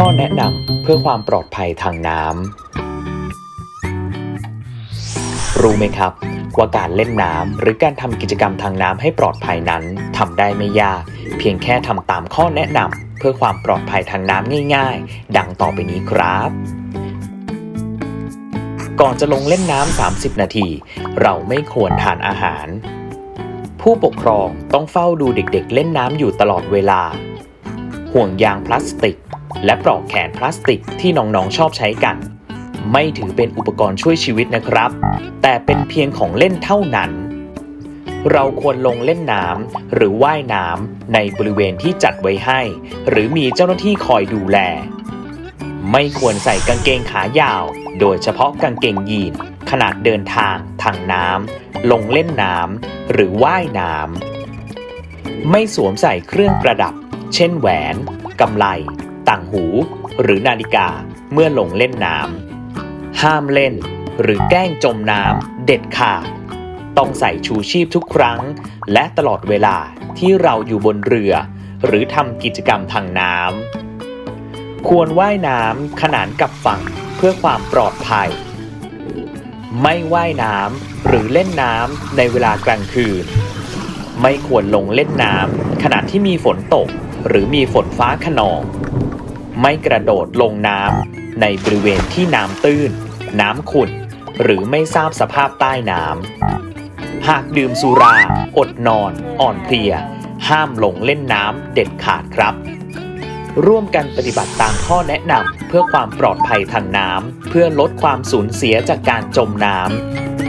ข้อแนะนำเพื่อความปลอดภัยทางน้ำ รู้ไหมครับ ว่าการเล่นน้ำหรือการทำกิจกรรมทางน้ำให้ปลอดภัยนั้นทำได้ไม่ยาก เพียงแค่ทำตามข้อแนะนำเพื่อความปลอดภัยทางน้ำง่าย ๆ ดังต่อไปนี้ครับ ก่อนจะลงเล่นน้ำ 30 นาที เราไม่ควรทานอาหาร ผู้ปกครองต้องเฝ้าดูเด็กๆ เล่นน้ำอยู่ตลอดเวลา ห่วงยางพลาสติก และปลอกแขนพลาสติกที่น้องๆชอบใช้กัน ไม่ถือเป็นอุปกรณ์ช่วยชีวิตนะครับ แต่เป็นเพียงของเล่นเท่านั้น เราควรลงเล่นน้ำหรือว่ายน้ำในบริเวณที่จัดไว้ให้ หรือมีเจ้าหน้าที่คอยดูแล ไม่ควรใส่กางเกงขายาว โดยเฉพาะกางเกงยีนขนาดเดินทางทางน้ำลงเล่นน้ำหรือว่ายน้ำไม่สวมใส่เครื่องประดับ เช่นแหวน กำไล ต่างหูหรือนาฬิกาเมื่อลงเล่นน้ำห้ามเล่น หรือแกล้งจมน้ำเด็ดขาดต้องใส่ชูชีพทุกครั้ง และตลอดเวลาที่เราอยู่บนเรือ หรือทำกิจกรรมทางน้ำควรว่ายน้ำขนานกับฝั่งเพื่อความปลอดภัย ไม่ว่ายน้ำหรือเล่นน้ำในเวลากลางคืน ไม่ควรลงเล่นน้ำขณะที่มีฝนตก หรือมีฝนฟ้าขนอง ไม่กระโดดลงน้ำในบริเวณที่น้ำตื้น น้ำขุ่น หรือไม่ทราบสภาพใต้น้ำ หากดื่มสุรา อดนอน อ่อนเพลีย ห้ามลงเล่นน้ำเด็ดขาดครับ ร่วมกันปฏิบัติตามข้อแนะนำเพื่อความปลอดภัยทางน้ำเพื่อลดความสูญเสียจากการจมน้ำ